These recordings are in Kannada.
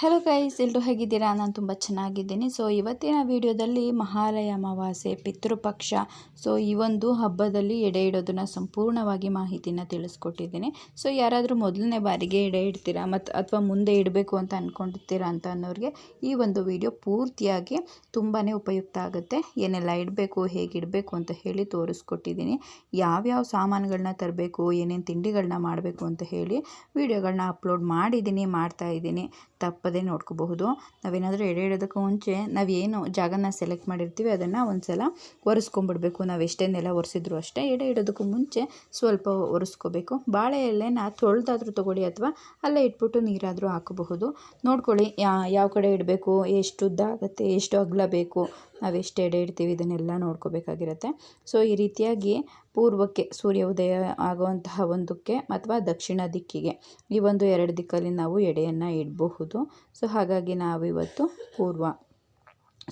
ಹಲೋ ಗೈಸ್ ಎಲ್ಲರೂ ಹೇಗಿದ್ದೀರಾ? ನಾನು ತುಂಬ ಚೆನ್ನಾಗಿದ್ದೀನಿ. ಸೊ ಇವತ್ತಿನ ವಿಡಿಯೋದಲ್ಲಿ ಮಹಾಲಯ ಅಮಾವಾಸ್ಯೆ, ಪಿತೃಪಕ್ಷ ಸೊ ಈ ಒಂದು ಹಬ್ಬದಲ್ಲಿ ಎಡೆ ಇಡೋದನ್ನು ಸಂಪೂರ್ಣವಾಗಿ ಮಾಹಿತಿನ ತಿಳಿಸ್ಕೊಟ್ಟಿದ್ದೀನಿ. ಸೊ ಯಾರಾದರೂ ಮೊದಲನೇ ಬಾರಿಗೆ ಎಡೆ ಇಡ್ತೀರಾ ಮತ್ತು ಅಥವಾ ಮುಂದೆ ಇಡಬೇಕು ಅಂತ ಅಂದ್ಕೊಂಡಿರ್ತೀರಾ ಅಂತ ಅನ್ನೋರಿಗೆ ಈ ಒಂದು ವಿಡಿಯೋ ಪೂರ್ತಿಯಾಗಿ ತುಂಬಾ ಉಪಯುಕ್ತ ಆಗುತ್ತೆ. ಏನೆಲ್ಲ ಇಡಬೇಕು, ಹೇಗೆ ಇಡಬೇಕು ಅಂತ ಹೇಳಿ ತೋರಿಸ್ಕೊಟ್ಟಿದ್ದೀನಿ. ಯಾವ್ಯಾವ ಸಾಮಾನುಗಳನ್ನ ತರಬೇಕು, ಏನೇನು ತಿಂಡಿಗಳನ್ನ ಮಾಡಬೇಕು ಅಂತ ಹೇಳಿ ವಿಡಿಯೋಗಳನ್ನ ಅಪ್ಲೋಡ್ ಮಾಡಿದ್ದೀನಿ, ಮಾಡ್ತಾ ಇದ್ದೀನಿ. ತಪ್ಪದೇ ನೋಡ್ಕೋಬಹುದು. ನಾವೇನಾದರೂ ಎಡೆ ಇಡೋದಕ್ಕೂ ಮುಂಚೆ ನಾವು ಏನು ಜಾಗನ ಸೆಲೆಕ್ಟ್ ಮಾಡಿರ್ತೀವಿ, ಅದನ್ನು ಒಂದು ಸಲ ಒರೆಸ್ಕೊಂಡ್ಬಿಡ್ಬೇಕು. ನಾವು ಎಷ್ಟೇ ನೆಲ ಒರೆಸಿದ್ರು ಅಷ್ಟೇ ಎಡೆ ಇಡೋದಕ್ಕೂ ಮುಂಚೆ ಸ್ವಲ್ಪ ಒರೆಸ್ಕೋಬೇಕು. ಬಾಳೆ ಎಲೆನ ತೊಳೆದಾದರೂ ತೊಗೊಳ್ಳಿ ಅಥವಾ ಅಲ್ಲೇ ಇಟ್ಬಿಟ್ಟು ನೀರಾದರೂ ಹಾಕಬಹುದು. ನೋಡ್ಕೊಳ್ಳಿ ಯಾವ ಕಡೆ ಇಡಬೇಕು ಎಷ್ಟು ಉದ್ದ ಆಗುತ್ತೆ, ಎಷ್ಟು ಅಗಲ ಬೇಕು ನಾವು ಎಷ್ಟು ಎಡೆ ಇಡ್ತೀವಿ, ಇದನ್ನೆಲ್ಲ ನೋಡ್ಕೋಬೇಕಾಗಿರುತ್ತೆ. ಸೊ ಈ ರೀತಿಯಾಗಿ ಪೂರ್ವಕ್ಕೆ ಸೂರ್ಯ ಉದಯ ಆಗುವಂತಹ ಒಂದಕ್ಕೆ ಅಥವಾ ದಕ್ಷಿಣ ದಿಕ್ಕಿಗೆ ಈ ಒಂದು ಎರಡು ದಿಕ್ಕಲ್ಲಿ ನಾವು ಎಡೆಯನ್ನು ಇಡಬಹುದು. ಸೊ ಹಾಗಾಗಿ ನಾವು ಇವತ್ತು ಪೂರ್ವ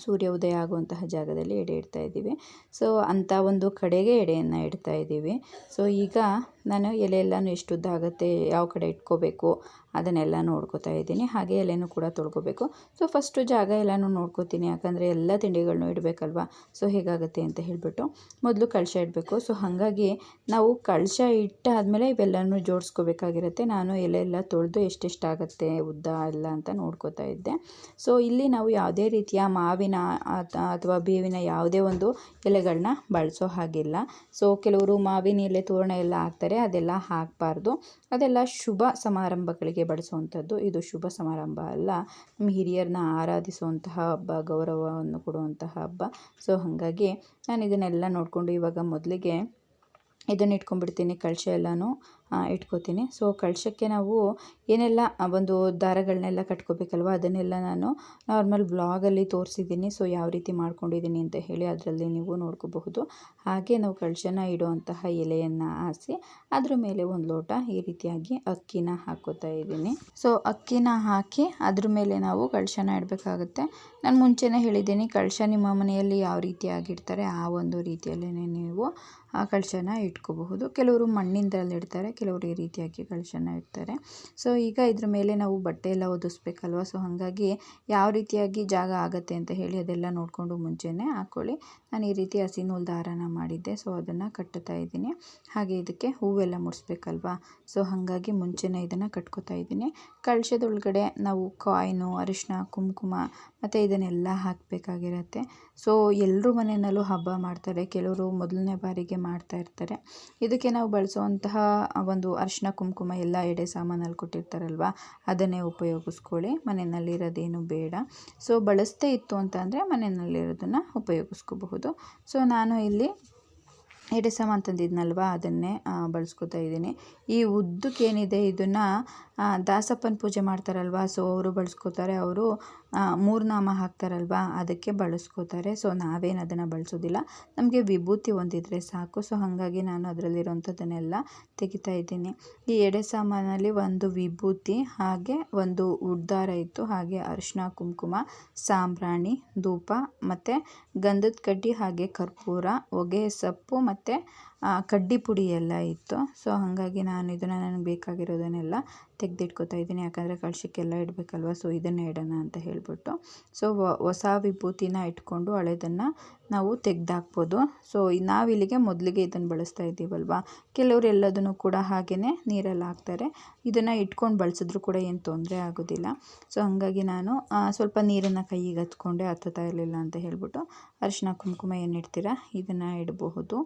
ಸೂರ್ಯ ಉದಯ ಆಗುವಂತಹ ಜಾಗದಲ್ಲಿ ಎಡೆ ಇಡ್ತಾ ಇದ್ದೀವಿ. ಸೊ ಅಂಥ ಒಂದು ಕಡೆಗೆ ಎಡೆಯನ್ನು ಇಡ್ತಾ ಇದ್ದೀವಿ. ಸೊ ಈಗ ನಾನು ಎಲೆ ಎಲ್ಲನೂ ಎಷ್ಟು ಉದ್ದ ಆಗುತ್ತೆ, ಯಾವ ಕಡೆ ಇಟ್ಕೋಬೇಕು, ಅದನ್ನೆಲ್ಲ ನೋಡ್ಕೋತಾ ಇದ್ದೀನಿ. ಹಾಗೆ ಎಲೆನೂ ಕೂಡ ತೊಳ್ಕೊಬೇಕು. ಸೊ ಫಸ್ಟು ಜಾಗ ಎಲ್ಲನೂ ನೋಡ್ಕೋತೀನಿ. ಯಾಕಂದರೆ ಎಲ್ಲ ತಿಂಡಿಗಳನ್ನೂ ಇಡಬೇಕಲ್ವ? ಸೊ ಹೇಗಾಗುತ್ತೆ ಅಂತ ಹೇಳಿಬಿಟ್ಟು ಮೊದಲು ಕಳಶ ಇಡಬೇಕು. ಸೊ ಹಾಗಾಗಿ ನಾವು ಕಳಶ ಇಟ್ಟಾದಮೇಲೆ ಇವೆಲ್ಲನೂ ಜೋಡಿಸ್ಕೋಬೇಕಾಗಿರುತ್ತೆ. ನಾನು ಎಲೆ ಎಲ್ಲ ತೊಳೆದು ಎಷ್ಟೆಷ್ಟಾಗುತ್ತೆ ಉದ್ದ ಎಲ್ಲ ಅಂತ ನೋಡ್ಕೋತಾ ಇದ್ದೆ. ಸೊ ಇಲ್ಲಿ ನಾವು ಯಾವುದೇ ರೀತಿಯ ಮಾವಿನ ಅಥವಾ ಬೇವಿನ ಯಾವುದೇ ಒಂದು ಎಲೆಗಳನ್ನ ಬಳಸೋ ಹಾಗಿಲ್ಲ. ಸೊ ಕೆಲವರು ಮಾವಿನ ಎಲೆ ತೋರಣ ಎಲ್ಲ ಹಾಕ್ತಾರೆ. ಅದೆಲ್ಲ ಹಾಕಬಾರ್ದು. ಅದೆಲ್ಲ ಶುಭ ಸಮಾರಂಭಗಳಿಗೆ ಬಳಸುವಂಥದ್ದು ಇದು ಶುಭ ಸಮಾರಂಭ ಅಲ್ಲ. ನಮ್ಮ ಹಿರಿಯರನ್ನ ಆರಾಧಿಸುವಂತಹ ಹಬ್ಬ, ಗೌರವವನ್ನು ಕೊಡುವಂತಹ ಹಬ್ಬ. ಸೊ, ಹಾಗಾಗಿ ನಾನು ಇದನ್ನೆಲ್ಲ ನೋಡಿಕೊಂಡು ಇವಾಗ ಮೊದಲಿಗೆ ಇದನ್ನು ಇಟ್ಕೊಂಡ್ಬಿಡ್ತೀನಿ ಕಳಶ ಎಲ್ಲನೂ. ಇಟ್ಕೋತೀನಿ. ಸೊ ಕಳಶಕ್ಕೆ ನಾವು ಏನೆಲ್ಲ ಒಂದು ದಾರಗಳನ್ನೆಲ್ಲ ಕಟ್ಕೋಬೇಕಲ್ವ? ಅದನ್ನೆಲ್ಲ ನಾನು ನಾರ್ಮಲ್ ಬ್ಲಾಗಲ್ಲಿ ತೋರಿಸಿದ್ದೀನಿ. ಸೊ ಯಾವ ರೀತಿ ಮಾಡ್ಕೊಂಡಿದ್ದೀನಿ ಅಂತ ಹೇಳಿ ಅದರಲ್ಲಿ ನೀವು ನೋಡ್ಕೋಬಹುದು. ಹಾಗೆ ನಾವು ಕಳಶನ ಇಡುವಂತಹ ಎಲೆಯನ್ನು ಆಸಿ ಅದ್ರ ಮೇಲೆ ಒಂದು ಲೋಟ ಈ ರೀತಿಯಾಗಿ ಅಕ್ಕಿನ ಹಾಕೋತಾ ಇದ್ದೀನಿ. ಸೊ ಅಕ್ಕಿನ ಹಾಕಿ ಅದ್ರ ಮೇಲೆ ನಾವು ಕಳಶನ ಇಡಬೇಕಾಗುತ್ತೆ. ನಾನು ಮುಂಚೆನೇ ಹೇಳಿದ್ದೀನಿ ಕಳಶ ನಿಮ್ಮ ಮನೆಯಲ್ಲಿ ಯಾವ ರೀತಿಯಾಗಿರ್ತಾರೆ ಆ ಒಂದು ರೀತಿಯಲ್ಲೇ ನೀವು ಆ ಕಳಶನ ಇಟ್ಕೋಬಹುದು. ಕೆಲವರು ಮಣ್ಣಿಂದರಲ್ಲಿ ಇಡ್ತಾರೆ ಕೆಲವರು ಈ ರೀತಿಯಾಗಿ ಕಳಶನ ಇಡ್ತಾರೆ. ಸೊ, ಈಗ ಇದ್ರ ಮೇಲೆ ನಾವು ಬಟ್ಟೆ ಎಲ್ಲ ಒದಿಸ್ಬೇಕಲ್ವ? ಸೊ, ಹಾಗಾಗಿ ಯಾವ ರೀತಿಯಾಗಿ ಜಾಗ ಆಗುತ್ತೆ ಅಂತ ಹೇಳಿ ಅದೆಲ್ಲ ನೋಡಿಕೊಂಡು ಮುಂಚೆನೇ ಹಾಕ್ಕೊಳ್ಳಿ ನಾನು ಈ ರೀತಿ ಹಸಿ ನೂಲು ದಾರನ ಮಾಡಿದ್ದೆ. ಸೊ, ಅದನ್ನು ಕಟ್ಟುತ್ತಾ ಇದ್ದೀನಿ. ಹಾಗೆ ಇದಕ್ಕೆ ಹೂವೆಲ್ಲ ಮುಡಿಸ್ಬೇಕಲ್ವಾ? ಸೊ ಹಾಗಾಗಿ ಮುಂಚೆನೇ ಇದನ್ನು ಕಟ್ಕೋತಾ ಇದ್ದೀನಿ. ಕಳಶದೊಳಗಡೆ ನಾವು ಕಾಯಿನು ಅರಿಶಿನ ಕುಂಕುಮ ಮತ್ತು ಇದನ್ನೆಲ್ಲ ಹಾಕಬೇಕಾಗಿರತ್ತೆ. ಸೊ ಎಲ್ಲರೂ ಮನೆಯಲ್ಲೂ ಹಬ್ಬ ಮಾಡ್ತಾರೆ. ಕೆಲವರು ಮೊದಲನೇ ಬಾರಿಗೆ ಮಾಡ್ತಾ ಇರ್ತಾರೆ. ಇದಕ್ಕೆ ನಾವು ಬಳಸುವಂತಹ ಒಂದು ಅರಿಶಿನ ಕುಂಕುಮ ಎಲ್ಲ ಎಡೆ ಸಾಮಾನಲ್ಲಿ ಕೊಟ್ಟಿರ್ತಾರಲ್ವ, ಅದನ್ನೇ ಉಪಯೋಗಿಸ್ಕೊಳ್ಳಿ. ಮನೆಯಲ್ಲಿರೋದೇನು ಬೇಡ. ಸೊ ಬಳಸ್ತೇ ಇತ್ತು ಅಂತ ಅಂದರೆ ಮನೆಯಲ್ಲಿರೋದನ್ನು ಉಪಯೋಗಿಸ್ಕೋಬಹುದು. ಸೊ ನಾನು ಇಲ್ಲಿ ಎಡೆ ಸಾಮಾನು ತಂದಿದ್ನಲ್ವ ಅದನ್ನೇ ಬಳಸ್ಕೊತಾ ಇದ್ದೀನಿ. ಈ ಉದ್ದಕ್ಕೇನಿದೆ ಇದನ್ನು ದಾಸಪ್ಪನ ಪೂಜೆ ಮಾಡ್ತಾರಲ್ವ? ಸೊ ಅವರು ಬಳಸ್ಕೋತಾರೆ, ಅವರು ಮೂರ್ನಾಮ ಹಾಕ್ತಾರಲ್ವ? ಅದಕ್ಕೆ ಬಳಸ್ಕೋತಾರೆ. ಸೊ ನಾವೇನು ಅದನ್ನು ಬಳಸೋದಿಲ್ಲ. ನಮಗೆ ವಿಭೂತಿ ಒಂದಿದ್ರೆ ಸಾಕು. ಸೊ ಹಾಗಾಗಿ ನಾನು ಅದರಲ್ಲಿರೋಂಥದ್ದನ್ನೆಲ್ಲ ತೆಗಿತಾ ಇದ್ದೀನಿ. ಈ ಎಡೆ ಸಾಮಾನಲ್ಲಿ ಒಂದು ವಿಭೂತಿ, ಹಾಗೆ ಒಂದು ಉದ್ದಾರ ಇತ್ತು. ಹಾಗೆ ಅರಿಶಿನ ಕುಂಕುಮ, ಸಾಂಬ್ರಾಣಿ, ಧೂಪ, ಮತ್ತು ಗಂಧದ ಕಡ್ಡಿ, ಹಾಗೆ ಕರ್ಪೂರ, ಹೊಗೆ, ಸೊಪ್ಪು, ಮತ್ತು ಕಡ್ಡಿ ಪುಡಿ ಎಲ್ಲ ಇತ್ತು. ಸೊ ಹಾಗಾಗಿ ನಾನು ಇದನ್ನು ನನಗೆ ಬೇಕಾಗಿರೋದನ್ನೆಲ್ಲ ತೆಗೆದಿಟ್ಕೋತಾ ಇದ್ದೀನಿ. ಯಾಕಂದರೆ ಕಳಶಕ್ಕೆಲ್ಲ ಇಡಬೇಕಲ್ವ? ಸೊ ಇದನ್ನೇ ಇಡೋಣ ಅಂತ ಹೇಳಿಬಿಟ್ಟು. ಸೊ ಹೊಸ ವಿಭೂತಿನ ಇಟ್ಕೊಂಡು ಹಳೆದನ್ನು ನಾವು ತೆಗೆದಾಕ್ಬೋದು. ಸೊ ನಾವಿಲ್ಲಿಗೆ ಮೊದಲಿಗೆ ಇದನ್ನು ಬಳಸ್ತಾ ಇದ್ದೀವಲ್ವ? ಕೆಲವರು ಎಲ್ಲದನ್ನು ಕೂಡ ಹಾಗೆಯೇ ನೀರಲ್ಲಿ ಹಾಕ್ತಾರೆ. ಇದನ್ನು ಇಟ್ಕೊಂಡು ಬಳಸಿದ್ರು ಕೂಡ ಏನು ತೊಂದರೆ ಆಗೋದಿಲ್ಲ. ಸೊ ಹಾಗಾಗಿ ನಾನು ಸ್ವಲ್ಪ ನೀರನ್ನು ಕೈಗೆ ಹತ್ಕೊಂಡೆ, ಹತ್ತುತ್ತಾ ಇರಲಿಲ್ಲ ಅಂತ ಹೇಳ್ಬಿಟ್ಟು ಅರಿಶಿನ ಕುಂಕುಮ ಏನಿಡ್ತೀರ ಇದನ್ನು ಇಡಬಹುದು.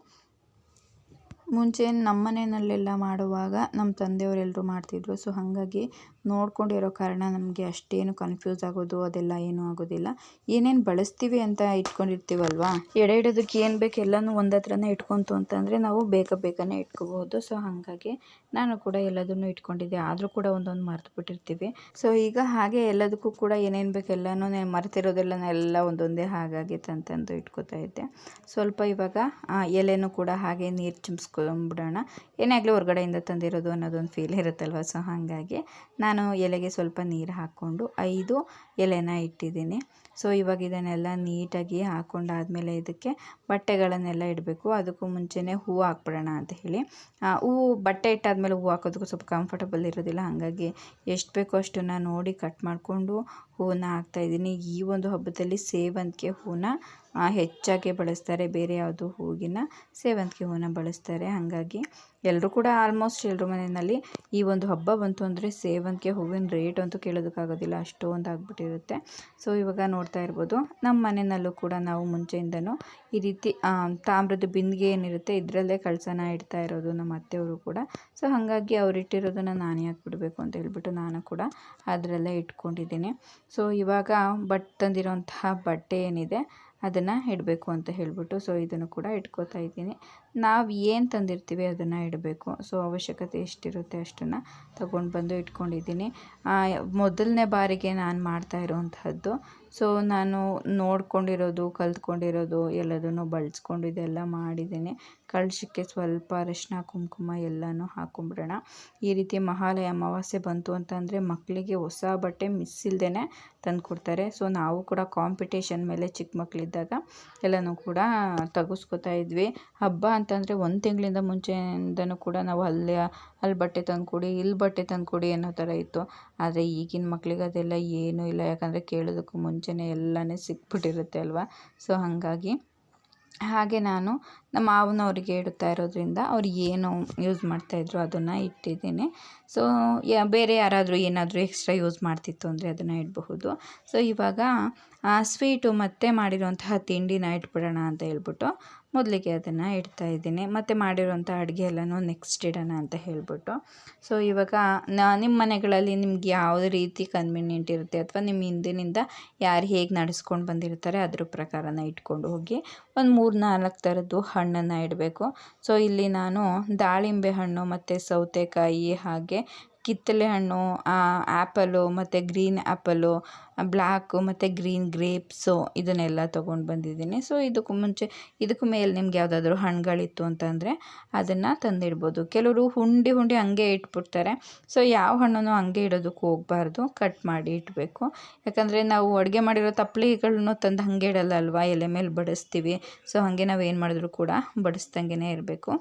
ಮುಂಚೆ ನಮ್ಮ ಮನೆಯಲ್ಲೆಲ್ಲ ಮಾಡುವಾಗ ನಮ್ಮ ತಂದೆಯವರೆಲ್ಲರೂ ಮಾಡ್ತಿದ್ರು. ಸೊ ಹಾಗಾಗಿ ನೋಡ್ಕೊಂಡಿರೋ ಕಾರಣ ನಮಗೆ ಅಷ್ಟೇನು ಕನ್ಫ್ಯೂಸ್ ಆಗೋದು, ಅದೆಲ್ಲ ಏನೂ ಆಗೋದಿಲ್ಲ. ಏನೇನು ಬಳಸ್ತೀವಿ ಅಂತ ಇಟ್ಕೊಂಡಿರ್ತೀವಲ್ವಾ? ಎಡೆ ಇಡೋದಕ್ಕೆ ಏನು ಬೇಕು ಎಲ್ಲನೂ ಒಂದು ಹತ್ರನೇ ಇಟ್ಕೊಂತು ಅಂತಂದರೆ ನಾವು ಬೇಗ ಬೇಗನೆ ಇಟ್ಕೋಬಹುದು. ಸೊ ಹಾಗಾಗಿ ನಾನು ಕೂಡ ಎಲ್ಲದನ್ನು ಇಟ್ಕೊಂಡಿದ್ದೆ. ಆದರೂ ಕೂಡ ಒಂದೊಂದು ಮರೆತು ಬಿಟ್ಟಿರ್ತೀವಿ. ಸೊ ಈಗ ಹಾಗೆ ಎಲ್ಲದಕ್ಕೂ ಕೂಡ ಏನೇನು ಬೇಕು ಎಲ್ಲನೂ ಮರೆತಿರೋದೆಲ್ಲ ಎಲ್ಲ ಒಂದೊಂದೇ ಹಾಗಾಗಿತ್ತು ಅಂತಂದು ಇಟ್ಕೋತಾ ಇದ್ದೆ. ಸ್ವಲ್ಪ ಇವಾಗ ಎಲೆನೂ ಕೂಡ ಹಾಗೆ ನೀರು ಚಿಮ್ಸ್ಕೊ ಇಟ್ಕೊಂಡ್ಬಿಡೋಣ ಏನೇ ಆಗಲಿ ಹೊರಗಡೆಯಿಂದ ತಂದಿರೋದು ಅನ್ನೋದೊಂದು ಫೀಲ್ ಇರುತ್ತಲ್ವ? ಸೊ ಹಾಗಾಗಿ ನಾನು ಎಲೆಗೆ ಸ್ವಲ್ಪ ನೀರು ಹಾಕ್ಕೊಂಡು ಐದು ಎಲೆನ ಇಟ್ಟಿದ್ದೀನಿ. ಸೊ ಇವಾಗ ಇದನ್ನೆಲ್ಲ ನೀಟಾಗಿ ಹಾಕ್ಕೊಂಡಾದ್ಮೇಲೆ ಇದಕ್ಕೆ ಬಟ್ಟೆಗಳನ್ನೆಲ್ಲ ಇಡಬೇಕು. ಅದಕ್ಕೂ ಮುಂಚೆನೇ ಹೂವು ಹಾಕ್ಬಿಡೋಣ ಅಂತ ಹೇಳಿ. ಹೂವು ಬಟ್ಟೆ ಇಟ್ಟಾದಮೇಲೆ ಹೂವು ಹಾಕೋದಕ್ಕೂ ಸ್ವಲ್ಪ ಕಂಫರ್ಟಬಲ್ ಇರೋದಿಲ್ಲ. ಹಾಗಾಗಿ ಎಷ್ಟು ಬೇಕೋ ಅಷ್ಟನ್ನು ನೋಡಿ ಕಟ್ ಮಾಡಿಕೊಂಡು ಹೂವನ್ನ ಹಾಕ್ತಾಯಿದ್ದೀನಿ ಈ ಒಂದು ಹಬ್ಬದಲ್ಲಿ ಸೇವಂತಿಗೆ ಹೂವನ್ನ ಹೆಚ್ಚಾಗಿ ಬಳಸ್ತಾರೆ. ಬೇರೆ ಯಾವುದು ಹೂವಿನ ಸೇವಂತಿಗೆ ಹೂವನ್ನ ಬಳಸ್ತಾರೆ. ಹಾಗಾಗಿ ಎಲ್ಲರೂ ಕೂಡ ಆಲ್ಮೋಸ್ಟ್ ಎಲ್ಲರ ಮನೆಯಲ್ಲಿ ಈ ಒಂದು ಹಬ್ಬ ಬಂತು ಅಂದರೆ ಸೇವಂತಿಗೆ ಹೂವಿನ ರೇಟ್ ಅಂತೂ ಕೇಳೋದಕ್ಕಾಗೋದಿಲ್ಲ, ಅಷ್ಟೊಂದು ಆಗಿಬಿಟ್ಟಿರುತ್ತೆ. ಸೊ ಇವಾಗ ನೋಡ್ತಾ ಇರ್ಬೋದು ನಮ್ಮ ಮನೆಯಲ್ಲೂ ಕೂಡ ನಾವು ಮುಂಚೆಯಿಂದನೂ ಈ ರೀತಿ ತಾಮ್ರದ ಬಿಂದಿಗೆ ಏನಿರುತ್ತೆ, ಇದರಲ್ಲೇ ಕಳಸನ ಇಡ್ತಾ ಇರೋದು ನಮ್ಮ ಅತ್ತೆಯವರು ಕೂಡ. ಸೊ ಹಾಗಾಗಿ ಅವ್ರು ಇಟ್ಟಿರೋದನ್ನು ನಾನು ಅಂತ ಹೇಳ್ಬಿಟ್ಟು ನಾನು ಕೂಡ ಅದರಲ್ಲೇ ಇಟ್ಕೊಂಡಿದ್ದೀನಿ. ಸೊ ಇವಾಗ ಬಟ್ ತಂದಿರೋಂತಹ ಬಟ್ಟೆ ಏನಿದೆ ಅದನ್ನು ಇಡಬೇಕು ಅಂತ ಹೇಳಿಬಿಟ್ಟು ಸೊ ಇದನ್ನು ಕೂಡ ಇಟ್ಕೋತಾ ಇದ್ದೀನಿ. ನಾವು ಏನು ತಂದಿರ್ತೀವಿ ಅದನ್ನು ಇಡಬೇಕು. ಸೊ ಅವಶ್ಯಕತೆ ಎಷ್ಟಿರುತ್ತೆ ಅಷ್ಟನ್ನು ತಗೊಂಡು ಬಂದು ಇಟ್ಕೊಂಡಿದ್ದೀನಿ. ಮೊದಲನೇ ಬಾರಿಗೆ ನಾನು ಮಾಡ್ತಾ ಇರೋವಂತಹದ್ದು ಸೊ ನಾನು ನೋಡ್ಕೊಂಡಿರೋದು, ಕಲ್ತ್ಕೊಂಡಿರೋದು, ಎಲ್ಲದನ್ನು ಬಳಸ್ಕೊಂಡು ಇದೆಲ್ಲ ಮಾಡಿದ್ದೀನಿ. ಕಳಶಕ್ಕೆ ಸ್ವಲ್ಪ ಅರಶಿನ, ಕುಂಕುಮ ಎಲ್ಲನೂ ಹಾಕೊಂಬಿಡೋಣ. ಈ ರೀತಿ ಮಹಾಲಯ ಅಮಾವಾಸ್ಯೆ ಬಂತು ಅಂತಂದರೆ ಮಕ್ಕಳಿಗೆ ಹೊಸ ಬಟ್ಟೆ ಮಿಸ್ ಇಲ್ಲದೇ ತಂದು ಕೊಡ್ತಾರೆ ಸೊ ನಾವು ಕೂಡ ಕಾಂಪಿಟೇಷನ್ ಮೇಲೆ ಚಿಕ್ಕ ಮಕ್ಕಳಿದ್ದಾಗ ಎಲ್ಲನೂ ಕೂಡ ತಗಸ್ಕೊತಾ ಇದ್ವಿ. ಹಬ್ಬ ಅಂತಂದರೆ ಒಂದು ತಿಂಗಳಿಂದ ಮುಂಚೆಯಿಂದನೂ ಕೂಡ ನಾವು ಅಲ್ಲಿ ಅಲ್ಲಿ ಬಟ್ಟೆ ತಂದುಕೊಡಿ, ಇಲ್ಲಿ ಬಟ್ಟೆ ತಂದುಕೊಡಿ ಅನ್ನೋ ಥರ ಇತ್ತು. ಆದರೆ ಈಗಿನ ಮಕ್ಳಿಗೆ ಅದೆಲ್ಲ ಏನೂ ಇಲ್ಲ. ಯಾಕಂದರೆ ಕೇಳೋದಕ್ಕೂ ಮುಂಚೆಯೇ ಎಲ್ಲನೇ ಸಿಕ್ಬಿಟ್ಟಿರುತ್ತೆ ಅಲ್ವಾ? ಸೊ ಹಾಗಾಗಿ ಹಾಗೆ ನಾನು ನಮ್ಮ ಮಾವನವರಿಗೆ ಇಡ್ತಾ ಇರೋದ್ರಿಂದ ಅವ್ರು ಏನು ಯೂಸ್ ಮಾಡ್ತಾಯಿದ್ರು ಅದನ್ನು ಇಟ್ಟಿದ್ದೀನಿ. ಸೊ ಬೇರೆ ಯಾರಾದರೂ ಏನಾದರೂ ಎಕ್ಸ್ಟ್ರಾ ಯೂಸ್ ಮಾಡ್ತಿತ್ತು ಅಂದರೆ ಅದನ್ನು ಇಡಬಹುದು. ಸೊ ಇವಾಗ ಸ್ವೀಟು ಮತ್ತೆ ಮಾಡಿರುವಂತಹ ತಿಂಡಿನ ಇಟ್ಬಿಡೋಣ ಅಂತ ಹೇಳ್ಬಿಟ್ಟು ಮೊದಲಿಗೆ ಅದನ್ನು ಇಡ್ತಾ ಇದ್ದೀನಿ. ಮತ್ತು ಮಾಡಿರೋಂಥ ಅಡುಗೆ ಎಲ್ಲನೂ ನೆಕ್ಸ್ಟ್ ಇಡೋಣ ಅಂತ ಹೇಳ್ಬಿಟ್ಟು. ಸೊ ಇವಾಗ ನಿಮ್ಮ ಮನೆಗಳಲ್ಲಿ ನಿಮ್ಗೆ ಯಾವುದೇ ರೀತಿ ಕನ್ವೀನಿಯೆಂಟ್ ಇರುತ್ತೆ ಅಥವಾ ನಿಮ್ಮ ಹಿಂದಿನಿಂದ ಯಾರು ಹೇಗೆ ನಡೆಸ್ಕೊಂಡು ಬಂದಿರ್ತಾರೆ ಅದ್ರ ಪ್ರಕಾರನ ಇಟ್ಕೊಂಡು ಹೋಗಿ ಒಂದು ಮೂರು ನಾಲ್ಕು ಥರದ್ದು ಹಣ್ಣನ್ನು ಇಡಬೇಕು. ಸೊ ಇಲ್ಲಿ ನಾನು ದಾಳಿಂಬೆ ಹಣ್ಣು ಮತ್ತು ಸೌತೆಕಾಯಿ ಹಾಗೆ ಕಿತ್ತಳೆ ಹಣ್ಣು ಆ್ಯಪಲು ಮತ್ತು ಗ್ರೀನ್ ಆ್ಯಪಲು ಬ್ಲ್ಯಾಕು ಮತ್ತು ಗ್ರೀನ್ ಗ್ರೇಪ್ಸು ಇದನ್ನೆಲ್ಲ ತೊಗೊಂಡು ಬಂದಿದ್ದೀನಿ. ಸೊ, ಇದಕ್ಕೂ ಮುಂಚೆ, ಇದಕ್ಕೂ ಮೇಲೆ ನಿಮ್ಗೆ ಯಾವುದಾದ್ರೂ ಹಣ್ಣುಗಳಿತ್ತು ಅಂತಂದರೆ ಅದನ್ನು ತಂದಿಡ್ಬೋದು. ಕೆಲವರು ಹುಂಡಿ ಹುಂಡಿ ಹಂಗೆ ಇಟ್ಬಿಡ್ತಾರೆ. ಸೊ, ಯಾವ ಹಣ್ಣನ್ನು ಹಂಗೆ ಇಡೋದಕ್ಕೆ ಹೋಗಬಾರ್ದು, ಕಟ್ ಮಾಡಿ ಇಡಬೇಕು. ಯಾಕಂದರೆ ನಾವು ಅಡುಗೆ ಮಾಡಿರೋ ತಪ್ಪಲಿಗಳನ್ನು ತಂದು ಹಾಗೆ ಇಡಲ್ಲ ಅಲ್ವಾ? ಎಲೆ ಮೇಲೆ ಬಡಿಸ್ತೀವಿ. ಸೊ, ಹಾಗೆ ನಾವು ಏನು ಮಾಡಿದ್ರು ಕೂಡ ಬಡಿಸ್ದಂಗೆ ಇರಬೇಕು.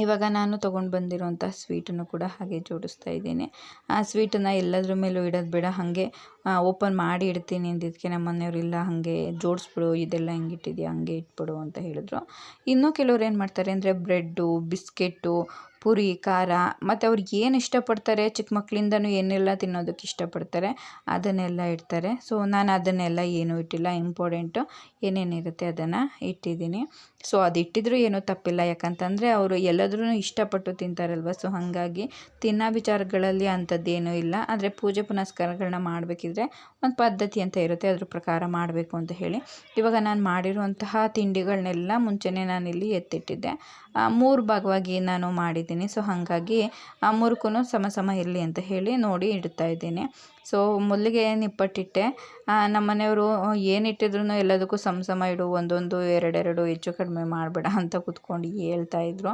ಇವಾಗ ನಾನು ತೊಗೊಂಡು ಬಂದಿರೋಂಥ ಸ್ವೀಟನ್ನು ಕೂಡ ಹಾಗೆ ಜೋಡಿಸ್ತಾ ಇದ್ದೀನಿ. ಆ ಸ್ವೀಟನ್ನು ಎಲ್ಲದ್ರ ಮೇಲೂ ಇಡೋದು ಬೇಡ, ಹಾಗೆ ಓಪನ್ ಮಾಡಿ ಇಡ್ತೀನಿ ಅಂದಿದ್ದಕ್ಕೆ ನಮ್ಮ ಮನೆಯವ್ರು ಇಲ್ಲ, ಹಾಗೆ ಜೋಡಿಸ್ಬಿಡು, ಇದೆಲ್ಲ ಹೆಂಗೆ ಇಟ್ಟಿದ್ಯಾ, ಹಂಗೆ ಇಟ್ಬಿಡು ಅಂತ ಹೇಳಿದ್ರು. ಇನ್ನೂ ಕೆಲವ್ರು ಏನು ಮಾಡ್ತಾರೆ ಅಂದರೆ ಬ್ರೆಡ್ಡು ಬಿಸ್ಕೆಟ್ಟು ಪುರಿ, ಖಾರ, ಮತ್ತು ಅವ್ರಿಗೆ ಏನು ಇಷ್ಟಪಡ್ತಾರೆ ಚಿಕ್ಕ ಮಕ್ಕಳಿಂದನೂ ಏನೆಲ್ಲ ತಿನ್ನೋದಕ್ಕೆ ಇಷ್ಟಪಡ್ತಾರೆ, ಅದನ್ನೆಲ್ಲ ಇಡ್ತಾರೆ. ಸೊ ನಾನು ಅದನ್ನೆಲ್ಲ ಏನೂ ಇಟ್ಟಿಲ್ಲ. ಇಂಪಾರ್ಟೆಂಟು ಏನೇನಿರುತ್ತೆ ಅದನ್ನು ಇಟ್ಟಿದ್ದೀನಿ. ಸೊ ಅದು ಇಟ್ಟಿದ್ರೂ ಏನೂ ತಪ್ಪಿಲ್ಲ. ಯಾಕಂತಂದರೆ ಅವರು ಎಲ್ಲದ್ರೂ ಇಷ್ಟಪಟ್ಟು ತಿಂತಾರಲ್ವ? ಸೊ ಹಾಗಾಗಿ ತಿನ್ನೋ ವಿಚಾರಗಳಲ್ಲಿ ಅಂಥದ್ದೇನೂ ಇಲ್ಲ. ಆದರೆ ಪೂಜೆ ಪುನಸ್ಕಾರಗಳನ್ನ ಮಾಡಬೇಕಿದ್ರೆ ಒಂದು ಪದ್ಧತಿ ಅಂತ ಇರುತ್ತೆ. ಅದ್ರ ಪ್ರಕಾರ ಮಾಡಬೇಕು ಅಂತ ಹೇಳಿ. ಇವಾಗ ನಾನು ಮಾಡಿರುವಂತಹ ತಿಂಡಿಗಳನ್ನೆಲ್ಲ ಮುಂಚೆನೇ ನಾನಿಲ್ಲಿ ಎತ್ತಿಟ್ಟಿದ್ದೆ. ಮೂರು ಭಾಗವಾಗಿ ನಾನು ಮಾಡಿದ್ದೀನಿ. ಸೊ ಹಾಗಾಗಿ, ಆ ಮೂರಕ್ಕೂ ಸಮ ಸಮ ಇರಲಿ ಅಂತ ಹೇಳಿ ನೋಡಿ ಇಡ್ತಾ ಇದ್ದೀನಿ. ಸೊ ಮೊದಲಿಗೆ ನಿಪ್ಪಟ್ಟಿಟ್ಟೆ. ನಮ್ಮ ಮನೆಯವರು ಏನು ಇಟ್ಟಿದ್ರು ಎಲ್ಲದಕ್ಕೂ ಸಮ ಸಮ ಇಡು, ಒಂದೊಂದು, ಎರಡೆರಡು ಹೆಚ್ಚು ಕಡಿಮೆ ಮಾಡಬೇಡ ಅಂತ ಕೂತ್ಕೊಂಡು ಹೇಳ್ತಾ ಇದ್ರು.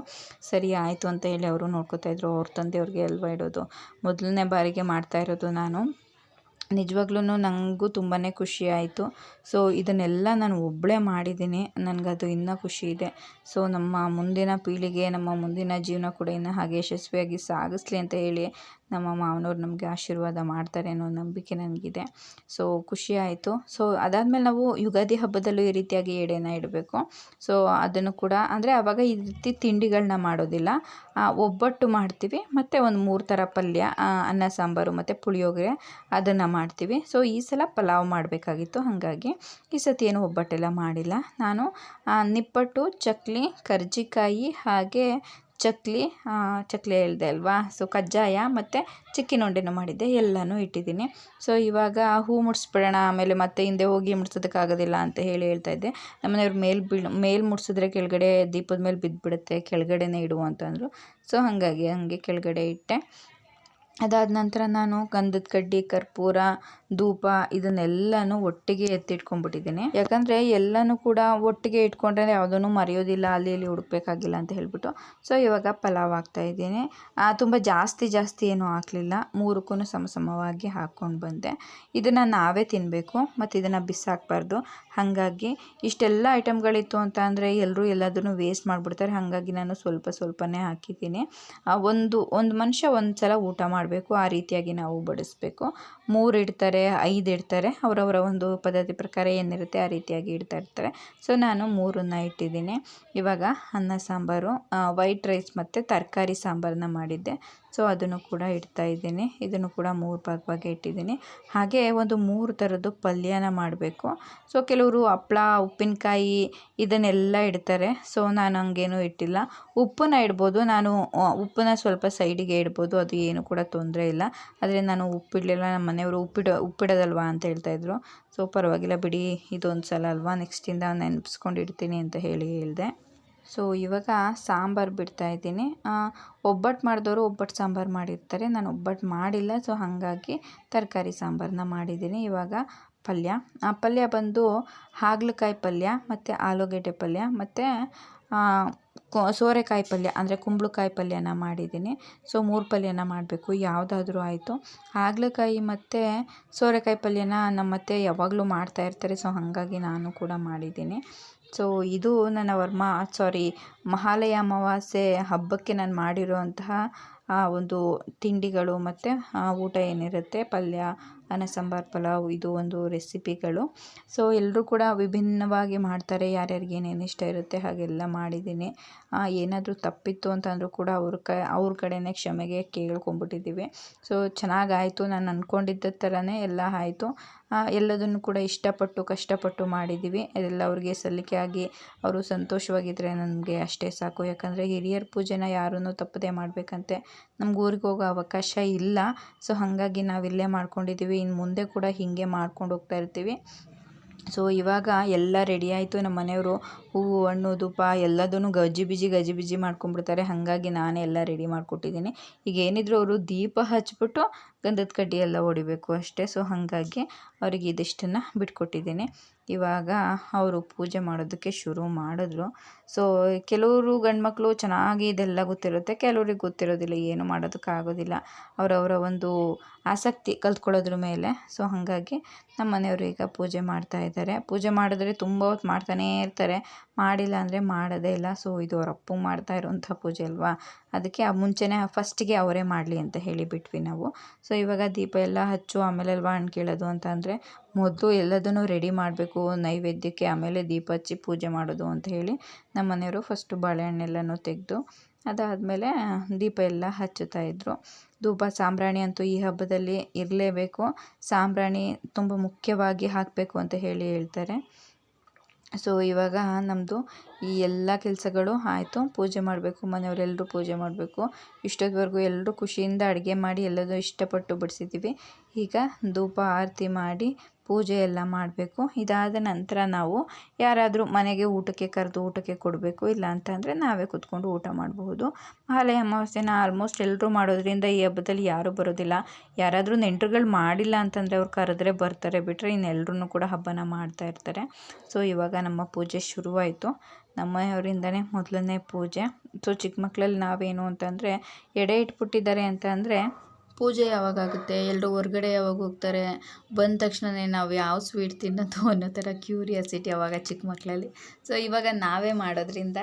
ಸರಿ, ಆಯಿತು ಅಂತ ಹೇಳಿ ಅವರು ನೋಡ್ಕೊತಾ ಇದ್ರು. ಅವ್ರ ತಂದೆಯವ್ರಿಗೆ ಅಲ್ವಾ ಇಡೋದು? ಮೊದಲನೇ ಬಾರಿಗೆ ಮಾಡ್ತಾ ಇರೋದು ನಾನು. ನಿಜವಾಗ್ಲೂ ನನಗೂ ತುಂಬಾ ಖುಷಿ ಆಯಿತು. ಸೊ, ಇದನ್ನೆಲ್ಲ ನಾನು ಒಬ್ಬಳೇ ಮಾಡಿದ್ದೀನಿ. ನನಗದು ಇನ್ನೂ ಖುಷಿ ಇದೆ. ಸೊ, ನಮ್ಮ ಮುಂದಿನ ಪೀಳಿಗೆ, ನಮ್ಮ ಮುಂದಿನ ಜೀವನ ಕೂಡ ಇನ್ನೂ ಹಾಗೆ ಯಶಸ್ವಿಯಾಗಿ ಸಾಗಿಸ್ಲಿ ಅಂತ ಹೇಳಿ ನಮ್ಮ ಮಾವನವ್ರು ನಮಗೆ ಆಶೀರ್ವಾದ ಮಾಡ್ತಾರೆ ಅನ್ನೋ ನಂಬಿಕೆ ನನಗಿದೆ. ಸೊ ಖುಷಿ ಆಯಿತು. ಸೊ ಅದಾದಮೇಲೆ ನಾವು ಯುಗಾದಿ ಹಬ್ಬದಲ್ಲೂ ಈ ರೀತಿಯಾಗಿ ಎಡೆನ ಇಡಬೇಕು. ಸೊ ಅದನ್ನು ಕೂಡ, ಅಂದರೆ ಆವಾಗ ಈ ರೀತಿ ತಿಂಡಿಗಳನ್ನ ಮಾಡೋದಿಲ್ಲ. ಒಬ್ಬಟ್ಟು ಮಾಡ್ತೀವಿ, ಮತ್ತು ಒಂದು ಮೂರು ಥರ ಪಲ್ಯ ಅನ್ನ ಸಾಂಬಾರು, ಮತ್ತು ಪುಳಿಯೋಗರೆ ಅದನ್ನು ಮಾಡ್ತೀವಿ. ಸೊ ಈ ಸಲ ಪಲಾವ್ ಮಾಡಬೇಕಾಗಿತ್ತು, ಹಾಗಾಗಿ ಈ ಸತಿ ಏನು ಒಬ್ಬಟ್ಟೆಲ್ಲ ಮಾಡಿಲ್ಲ. ನಾನು ನಿಪ್ಪಟ್ಟು, ಚಕ್ಲಿ, ಕರ್ಜಿಕಾಯಿ, ಹಾಗೆ ಚಕ್ಕುಲಿ ಹೇಳ್ದೆ ಹೇಳಿದೆ ಅಲ್ವಾ? ಸೊ ಕಜ್ಜಾಯ ಮತ್ತು ಚಿಕ್ಕಿನ ಉಂಡೆನೂ ಮಾಡಿದ್ದೆ, ಎಲ್ಲನೂ ಇಟ್ಟಿದ್ದೀನಿ. ಸೊ ಇವಾಗ ಹೂ ಮುಡಿಸ್ಬಿಡೋಣ, ಆಮೇಲೆ ಮತ್ತೆ ಹಿಂದೆ ಹೋಗಿ ಮುಡ್ಸೋದಕ್ಕಾಗೋದಿಲ್ಲ ಅಂತ ಹೇಳಿ ಹೇಳ್ತಾ ಇದ್ದೆ. ನಮ್ಮನೆಯವ್ರು ಮೇಲೆ ಬೀಳ್, ಮೇಲೆ ಮುಡ್ಸಿದ್ರೆ ಕೆಳಗಡೆ ದೀಪದ ಮೇಲೆ ಬಿದ್ದುಬಿಡುತ್ತೆ ಕೆಳಗಡೆನೇ ಇಡು ಅಂತಂದರು ಸೊ ಹಾಗಾಗಿ ಹಾಗೆ ಕೆಳಗಡೆ ಇಟ್ಟೆ. ಅದಾದ ನಂತರ ನಾನು ಗಂಧದ ಕಡ್ಡಿ, ಕರ್ಪೂರ ಧೂಪ ಇದನ್ನೆಲ್ಲನೂ ಒಟ್ಟಿಗೆ ಎತ್ತಿಟ್ಕೊಂಡ್ಬಿಟ್ಟಿದ್ದೀನಿ. ಯಾಕಂದರೆ ಎಲ್ಲನೂ ಕೂಡ ಒಟ್ಟಿಗೆ ಇಟ್ಕೊಂಡ್ರೆ ಯಾವುದನ್ನು ಮರೆಯೋದಿಲ್ಲ, ಅಲ್ಲಿ ಇಲ್ಲಿ ಹುಡುಕ್ಬೇಕಾಗಿಲ್ಲ ಅಂತ ಹೇಳ್ಬಿಟ್ಟು. ಸೊ ಇವಾಗ ಪಲಾವ್ ಆಗ್ತಾ ಇದ್ದೀನಿ. ತುಂಬ ಜಾಸ್ತಿ ಜಾಸ್ತಿ ಏನೂ ಹಾಕಲಿಲ್ಲ. ಮೂರಕ್ಕೂ ಸಮಸಮವಾಗಿ ಹಾಕ್ಕೊಂಡು ಬಂದೆ. ಇದನ್ನು ನಾವೇ ತಿನ್ನಬೇಕು ಮತ್ತು ಇದನ್ನು ಬಿಸಾಕಬಾರ್ದು. ಹಾಗಾಗಿ ಇಷ್ಟೆಲ್ಲ ಐಟಮ್ಗಳಿತ್ತು ಅಂತ ಅಂದರೆ ಎಲ್ಲರೂ ಎಲ್ಲದನ್ನು ವೇಸ್ಟ್ ಮಾಡಿಬಿಡ್ತಾರೆ. ಹಾಗಾಗಿ ನಾನು ಸ್ವಲ್ಪ ಸ್ವಲ್ಪನೇ ಹಾಕಿದ್ದೀನಿ. ಒಂದು ಒಂದು ಮನುಷ್ಯ ಒಂದು ಸಲ ಊಟ ಮಾಡಬೇಕು, ಆ ರೀತಿಯಾಗಿ ನಾವು ಬಡಿಸ್ಬೇಕು. ಮೂರು ಇಡ್ತಾರೆ ಐದು ಇಡ್ತಾರೆ. ಅವರವರ ಒಂದು ಪದ್ಧತಿ ಪ್ರಕಾರ ಏನಿರುತ್ತೆ ಆ ರೀತಿಯಾಗಿ ಇಡ್ತಾ ಇರ್ತಾರೆ. ಸೊ ನಾನು ಮೂರನ್ನ ಇಟ್ಟಿದ್ದೀನಿ. ಇವಾಗ ಅನ್ನ ಸಾಂಬಾರು ವೈಟ್ ರೈಸ್ ಮತ್ತು ತರಕಾರಿ ಸಾಂಬಾರನ್ನ ಮಾಡಿದ್ದೆ. ಸೊ ಅದನ್ನು ಕೂಡ ಇಡ್ತಾ ಇದ್ದೀನಿ. ಇದನ್ನು ಕೂಡ ಮೂರು ಭಾಗವಾಗಿ ಇಟ್ಟಿದ್ದೀನಿ. ಹಾಗೆ ಒಂದು ಮೂರು ಥರದ್ದು ಪಲ್ಯನ ಮಾಡಬೇಕು. ಸೊ ಕೆಲವರು ಹಪ್ಳ, ಉಪ್ಪಿನಕಾಯಿ ಇದನ್ನೆಲ್ಲ ಇಡ್ತಾರೆ. ಸೊ ನಾನು ಹಂಗೇನೂ ಇಟ್ಟಿಲ್ಲ. ಉಪ್ಪನ್ನ ಇಡ್ಬೋದು. ನಾನು ಉಪ್ಪನ್ನ ಸ್ವಲ್ಪ ಸೈಡಿಗೆ ಇಡ್ಬೋದು. ಅದು ಏನು ಕೂಡ ತೊಂದರೆ ಇಲ್ಲ. ಆದರೆ ನಾನು ಉಪ್ಪಿಡಲಿಲ್ಲ ನಮ್ಮ ಮನೆಯವರು ಉಪ್ಪಿಡ, ಉಪ್ಪಿಡೋದಲ್ವಾ ಅಂತ ಹೇಳ್ತಾಯಿದ್ರು ಸೊ ಪರವಾಗಿಲ್ಲ ಬಿಡಿ ಇದೊಂದು ಸಲ ಅಲ್ವಾ? ನೆಕ್ಸ್ಟಿಂದ ನೆನಪಿಸ್ಕೊಂಡು ಇಡ್ತೀನಿ ಅಂತ ಹೇಳಿ ಹೇಳಿದೆ. ಸೊ ಇವಾಗ ಸಾಂಬಾರು ಬಿಡ್ತಾ ಇದ್ದೀನಿ. ಒಬ್ಬಟ್ಟು ಮಾಡಿದವರು ಒಬ್ಬಟ್ಟು ಸಾಂಬಾರು ಮಾಡಿರ್ತಾರೆ. ನಾನು ಒಬ್ಬಟ್ಟು ಮಾಡಿಲ್ಲ ಸೊ ಹಾಗಾಗಿ ತರಕಾರಿ ಸಾಂಬಾರನ್ನ ಮಾಡಿದ್ದೀನಿ. ಇವಾಗ ಪಲ್ಯ. ಆ, ಪಲ್ಯ ಬಂದು ಹಾಗಲಕಾಯಿ ಪಲ್ಯ, ಮತ್ತು ಆಲೂಗೆಡ್ಡೆ ಪಲ್ಯ, ಮತ್ತು ಸೋರೆಕಾಯಿ ಪಲ್ಯ, ಅಂದರೆ ಕುಂಬಳಕಾಯಿ ಪಲ್ಯನ ಮಾಡಿದ್ದೀನಿ. ಸೊ ಮೂರು ಪಲ್ಯನ ಮಾಡಬೇಕು. ಯಾವುದಾದ್ರೂ ಆಯಿತು. ಹಾಗಲಕಾಯಿ ಮತ್ತು ಸೋರೆಕಾಯಿ ಪಲ್ಯನ ನಮ್ಮ ಅತ್ತೆ ಯಾವಾಗಲೂ ಮಾಡ್ತಾಯಿರ್ತಾರೆ ಸೊ ಹಾಗಾಗಿ ನಾನು ಕೂಡ ಮಾಡಿದ್ದೀನಿ. ಸೊ ಇದು ನನ್ನ ವರ್ಮ ಸಾರಿ ಮಹಾಲಯ ಅಮಾವಾಸ್ಯೆ ಹಬ್ಬಕ್ಕೆ ನಾನು ಮಾಡಿರುವಂತಹ ಒಂದು ತಿಂಡಿಗಳು ಮತ್ತು ಊಟ ಏನಿರುತ್ತೆ, ಪಲ್ಯ ಅನ್ನ, ಸಾಂಬಾರ್, ಪಲಾವ್ ಇದು ಒಂದು ರೆಸಿಪಿಗಳು. ಸೊ ಎಲ್ಲರೂ ಕೂಡ ವಿಭಿನ್ನವಾಗಿ ಮಾಡ್ತಾರೆ. ಯಾರ್ಯಾರಿಗೆ ಏನೇನು ಇಷ್ಟ ಇರುತ್ತೆ ಹಾಗೆಲ್ಲ ಮಾಡಿದ್ದೀನಿ. ಏನಾದರೂ ತಪ್ಪಿತ್ತು ಅಂತಂದರೂ ಕೂಡ ಅವ್ರ ಕ, ಅವ್ರ ಕಡೆಯೇ ಕ್ಷಮೆಗೆ ಕೇಳ್ಕೊಂಬಿಟ್ಟಿದ್ದೀವಿ ಸೊ ಚೆನ್ನಾಗಾಯಿತು. ನಾನು ಅಂದ್ಕೊಂಡಿದ್ದ ಥರನೇ ಎಲ್ಲ ಆಯಿತು. ಎಲ್ಲದನ್ನು ಕೂಡ ಇಷ್ಟಪಟ್ಟು, ಕಷ್ಟಪಟ್ಟು ಮಾಡಿದ್ದೀವಿ. ಅದೆಲ್ಲ ಅವ್ರಿಗೆ ಸಲ್ಲಿಕೆ ಆಗಿ ಅವರು ಸಂತೋಷವಾಗಿದ್ದರೆ ನನಗೆ ಅಷ್ಟೇ ಸಾಕು. ಯಾಕಂದರೆ ಹಿರಿಯರ ಪೂಜೆನ ಯಾರೂ ತಪ್ಪದೇ ಮಾಡಬೇಕಂತೆ. ನಮ್ಗೆ ಊರಿಗೆ ಹೋಗೋ ಅವಕಾಶ ಇಲ್ಲ. ಸೊ ಹಾಗಾಗಿ ನಾವು ಇಲ್ಲೇ ಮಾಡ್ಕೊಂಡಿದ್ದೀವಿ ಇನ್ನು ಮುಂದೆ ಕೂಡ ಹೀಗೆ ಮಾಡ್ಕೊಂಡು ಹೋಗ್ತಾ ಇರ್ತೀವಿ. ಸೊ ಇವಾಗ ಎಲ್ಲ ರೆಡಿ ಆಯಿತು. ನಮ್ಮ ಮನೆಯವರು ಹೂವು, ಹಣ್ಣು, ಧೂಪ ಎಲ್ಲದನ್ನು ಗಜ್ಜಿ ಬಿಜಿ ಗಜ್ಜಿ ಬಿಜಿ ಮಾಡ್ಕೊಂಡ್ಬಿಡ್ತಾರೆ. ಹಾಗಾಗಿ ನಾನೇ ಎಲ್ಲ ರೆಡಿ ಮಾಡಿಕೊಟ್ಟಿದ್ದೀನಿ. ಈಗ ಏನಿದ್ರು ಅವರು ದೀಪ ಹಚ್ಬಿಟ್ಟು ಗಂಧದ ಕಡ್ಡಿ ಎಲ್ಲ ಹೊಡಿಬೇಕು ಅಷ್ಟೇ. ಸೊ ಹಾಗಾಗಿ ಅವರಿಗೆ ಇದಿಷ್ಟನ್ನು ಬಿಟ್ಕೊಟ್ಟಿದ್ದೀನಿ. ಇವಾಗ ಅವರು ಪೂಜೆ ಮಾಡೋದಕ್ಕೆ ಶುರು ಮಾಡಿದ್ರು. ಸೊ ಕೆಲವರು ಗಂಡ್ಮಕ್ಳು ಚೆನ್ನಾಗಿ ಇದೆಲ್ಲ ಗೊತ್ತಿರುತ್ತೆ, ಕೆಲವ್ರಿಗೆ ಗೊತ್ತಿರೋದಿಲ್ಲ, ಏನು ಮಾಡೋದಕ್ಕಾಗೋದಿಲ್ಲ. ಅವರವರ ಒಂದು ಆಸಕ್ತಿ ಕಲ್ತ್ಕೊಳ್ಳೋದ್ರ ಮೇಲೆ. ಸೊ ಹಾಗಾಗಿ ನಮ್ಮ ಮನೆಯವರು ಈಗ ಪೂಜೆ ಮಾಡ್ತಾ ಇದ್ದಾರೆ. ಪೂಜೆ ಮಾಡಿದ್ರೆ ತುಂಬ ಹೊತ್ತು ಮಾಡ್ತಾನೇ ಇರ್ತಾರೆ. ಮಾಡಿಲ್ಲ ಅಂದರೆ ಮಾಡೋದೇ ಇಲ್ಲ. ಸೊ ಇದು ಅವ್ರ ಅಪ್ಪು ಮಾಡ್ತಾ ಇರುವಂಥ ಪೂಜೆ ಅಲ್ವಾ? ಅದಕ್ಕೆ ಮುಂಚೆನೇ ಫಸ್ಟಿಗೆ ಅವರೇ ಮಾಡಲಿ ಅಂತ ಹೇಳಿಬಿಟ್ವಿ ನಾವು. ಸೊ ಇವಾಗ ದೀಪ ಎಲ್ಲ ಹಚ್ಚು, ಆಮೇಲೆ ಅಲ್ವಾ ಹಣ್ಣು ಕೀಳೋದು ಅಂತ ಅಂದರೆ, ಮೊದಲು ಎಲ್ಲದನ್ನು ರೆಡಿ ಮಾಡಬೇಕು, ನೈವೇದ್ಯಕ್ಕೆ ಆಮೇಲೆ ದೀಪ ಹಚ್ಚಿ ಪೂಜೆ ಮಾಡೋದು ಅಂತ ಹೇಳಿ ನಮ್ಮ ಮನೆಯವರು ಫಸ್ಟು ಬಾಳೆಹಣ್ಣೆಲ್ಲನೂ ತೆಗೆದು, ಅದಾದಮೇಲೆ ದೀಪ ಎಲ್ಲ ಹಚ್ಚುತ್ತಾ ಇದ್ದರು ಧೂಪ, ಸಾಂಬ್ರಾಣಿ ಅಂತೂ ಈ ಹಬ್ಬದಲ್ಲಿ ಇರಲೇಬೇಕು. ಸಾಂಬ್ರಾಣಿ ತುಂಬ ಮುಖ್ಯವಾಗಿ ಹಾಕಬೇಕು ಅಂತ ಹೇಳಿ ಹೇಳ್ತಾರೆ. ಸೊ ಇವಾಗ ನಮ್ಮದು ಈ ಎಲ್ಲ ಕೆಲಸಗಳು ಆಯಿತು. ಪೂಜೆ ಮಾಡಬೇಕು ಮನೆಯವರೆಲ್ಲರೂ ಪೂಜೆ ಮಾಡಬೇಕು. ಇಷ್ಟೊತ್ತವರೆಗೂ ಎಲ್ಲರೂ ಖುಷಿಯಿಂದ ಅಡುಗೆ ಮಾಡಿ ಎಲ್ಲದೂ ಇಷ್ಟಪಟ್ಟು ಬಡಿಸಿದ್ದೀವಿ ಈಗ ಧೂಪ, ಆರತಿ ಮಾಡಿ ಪೂಜೆ ಎಲ್ಲ ಮಾಡಬೇಕು. ಇದಾದ ನಂತರ ನಾವು ಯಾರಾದರೂ ಮನೆಗೆ ಊಟಕ್ಕೆ ಕರೆದು ಊಟಕ್ಕೆ ಕೊಡಬೇಕು, ಇಲ್ಲ ಅಂತಂದರೆ ನಾವೇ ಕೂತ್ಕೊಂಡು ಊಟ ಮಾಡಬಹುದು. ಮಹಾಲಯ ಅಮಾವಾಸ್ಯೆನ ಆಲ್ಮೋಸ್ಟ್ ಎಲ್ಲರೂ ಮಾಡೋದ್ರಿಂದ ಈ ಹಬ್ಬದಲ್ಲಿ ಯಾರೂ ಬರೋದಿಲ್ಲ. ಯಾರಾದರೂ ನೆಂಟರುಗಳು ಮಾಡಿಲ್ಲ ಅಂತಂದರೆ ಅವ್ರು ಕರೆದ್ರೆ ಬರ್ತಾರೆ ಬಿಟ್ಟರೆ ಇನ್ನೆಲ್ಲರೂ ಕೂಡ ಹಬ್ಬನ ಮಾಡ್ತಾ ಇರ್ತಾರೆ. ಸೊ ಇವಾಗ ನಮ್ಮ ಪೂಜೆ ಶುರುವಾಯಿತು. ನಮ್ಮವರಿಂದನೇ ಮೊದಲನೇ ಪೂಜೆ. ಸೊ ಚಿಕ್ಕ ಮಕ್ಕಳಲ್ಲಿ ನಾವೇನು ಅಂತಂದರೆ ಎಡೆ ಇಟ್ಬಿಟ್ಟಿದ್ದಾರೆ ಅಂತ ಅಂದರೆ ಪೂಜೆ ಯಾವಾಗ ಆಗುತ್ತೆ ಎಲ್ಲರೂ ಹೊರ್ಗಡೆ ಯಾವಾಗ ಹೋಗ್ತಾರೆ? ಬಂದ ತಕ್ಷಣವೇ ನಾವು ಯಾವ ಸ್ವೀಟ್ ತಿನ್ನೋದು ಅನ್ನೋ ಥರ ಕ್ಯೂರಿಯಾಸಿಟಿ ಅವಾಗ ಚಿಕ್ಕ ಮಕ್ಕಳಲ್ಲಿ ಸೊ ಇವಾಗ ನಾವೇ ಮಾಡೋದ್ರಿಂದ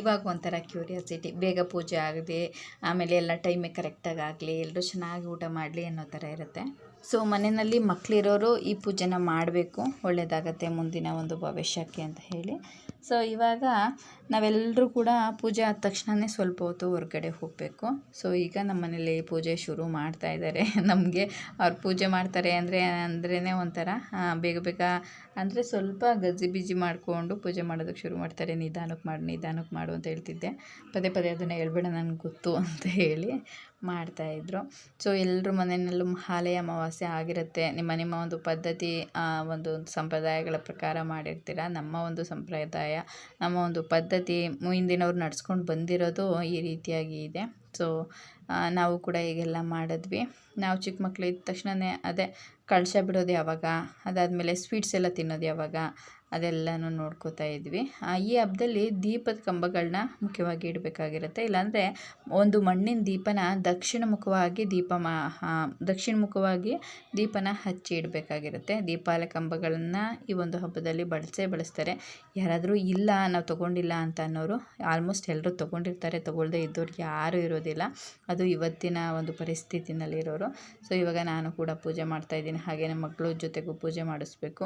ಇವಾಗ ಒಂಥರ ಕ್ಯೂರಿಯಾಸಿಟಿ ಬೇಗ ಪೂಜೆ ಆಗಲಿ ಆಮೇಲೆ ಎಲ್ಲ ಟೈಮಿಗೆ ಕರೆಕ್ಟಾಗಿ ಆಗಲಿ ಎಲ್ಲರೂ ಚೆನ್ನಾಗಿ ಊಟ ಮಾಡಲಿ ಅನ್ನೋ ಥರ ಇರುತ್ತೆ. ಸೊ ಮನೆಯಲ್ಲಿ ಮಕ್ಕಳಿರೋರು ಈ ಪೂಜೆನ ಮಾಡಬೇಕು. ಒಳ್ಳೆಯದಾಗತ್ತೆ ಮುಂದಿನ ಒಂದು ಭವಿಷ್ಯಕ್ಕೆ ಅಂತ ಹೇಳಿ. ಸೊ ಇವಾಗ ನಾವೆಲ್ಲರೂ ಕೂಡ ಪೂಜೆ ಆದ ತಕ್ಷಣವೇ ಸ್ವಲ್ಪ ಹೊತ್ತು ಹೊರಗಡೆ ಹೋಗಬೇಕು. ಸೊ ಈಗ ನಮ್ಮ ಮನೇಲಿ ಪೂಜೆ ಶುರು ಮಾಡ್ತಾ ಇದ್ದಾರೆ. ನಮಗೆ ಅವ್ರು ಪೂಜೆ ಮಾಡ್ತಾರೆ ಅಂದರೆ ಅಂದ್ರೇ ಒಂಥರ ಬೇಗ ಬೇಗ ಅಂದರೆ ಸ್ವಲ್ಪ ಗಜ್ಜಿ ಬಿಜಿ ಮಾಡಿಕೊಂಡು ಪೂಜೆ ಮಾಡೋದಕ್ಕೆ ಶುರು ಮಾಡ್ತಾರೆ. ನಿಧಾನಕ್ಕೆ ಮಾಡು ನಿಧಾನಕ್ಕೆ ಮಾಡು ಅಂತ ಹೇಳ್ತಿದ್ದೆ. ಪದೇ ಪದೇ ಅದನ್ನು ಹೇಳ್ಬೇಡ, ನನಗೆ ಗೊತ್ತು ಅಂತ ಹೇಳಿ ಮಾಡ್ತಾಯಿದ್ರು ಸೊ ಎಲ್ಲರ ಮನೆಯಲ್ಲೂ ಹಾಲೆಯ ಅಮಾವಾಸ್ಯೆ ಆಗಿರುತ್ತೆ. ನಿಮ್ಮ ನಿಮ್ಮ ಒಂದು ಪದ್ಧತಿ ಒಂದು ಸಂಪ್ರದಾಯಗಳ ಪ್ರಕಾರ ಮಾಡಿರ್ತೀರ? ನಮ್ಮ ಒಂದು ಸಂಪ್ರದಾಯ ನಮ್ಮ ಒಂದು ಪದ್ಧತಿ ಹಿಂದಿನವ್ರು ನಡ್ಸ್ಕೊಂಡು ಬಂದಿರೋದು ಈ ರೀತಿಯಾಗಿ ಇದೆ. ಸೊ ನಾವು ಕೂಡ ಹೀಗೆಲ್ಲ ಮಾಡಿದ್ವಿ. ನಾವು ಚಿಕ್ಕ ಮಕ್ಕಳು ಇದ್ದ ತಕ್ಷಣವೇ ಅದೇ ಕಳಶ ಬಿಡೋದು ಯಾವಾಗ? ಅದಾದಮೇಲೆ ಸ್ವೀಟ್ಸ್ ಎಲ್ಲ ತಿನ್ನೋದು ಯಾವಾಗ? ಅದೆಲ್ಲನೂ ನೋಡ್ಕೋತಾ ಇದ್ವಿ. ಈ ಹಬ್ಬದಲ್ಲಿ ದೀಪದ ಕಂಬಗಳನ್ನ ಮುಖ್ಯವಾಗಿ ಇಡಬೇಕಾಗಿರುತ್ತೆ. ಇಲ್ಲಾಂದರೆ ಒಂದು ಮಣ್ಣಿನ ದೀಪನ ದಕ್ಷಿಣ ಮುಖವಾಗಿ ದೀಪ ದಕ್ಷಿಣ ಮುಖವಾಗಿ ದೀಪನ ಹಚ್ಚಿ ಇಡಬೇಕಾಗಿರುತ್ತೆ. ದೀಪಾಲ ಕಂಬಗಳನ್ನು ಈ ಒಂದು ಹಬ್ಬದಲ್ಲಿ ಬಳಸೇ ಬಳಸ್ತಾರೆ. ಯಾರಾದರೂ ಇಲ್ಲ, ನಾವು ತೊಗೊಂಡಿಲ್ಲ ಅಂತ ಅನ್ನೋರು ಆಲ್ಮೋಸ್ಟ್ ಎಲ್ಲರೂ ತೊಗೊಂಡಿರ್ತಾರೆ. ತೊಗೊಳ್ದೇ ಇದ್ದವ್ರು ಯಾರೂ ಇರೋದಿಲ್ಲ. ಅದು ಇವತ್ತಿನ ಒಂದು ಪರಿಸ್ಥಿತಿನಲ್ಲಿರೋರು. ಸೊ, ಇವಾಗ ನಾನು ಕೂಡ ಪೂಜೆ ಮಾಡ್ತಾಯಿದ್ದೀನಿ ಹಾಗೆ ನಮ್ಮ ಮಕ್ಕಳು ಜೊತೆಗೂ ಪೂಜೆ ಮಾಡಿಸ್ಬೇಕು.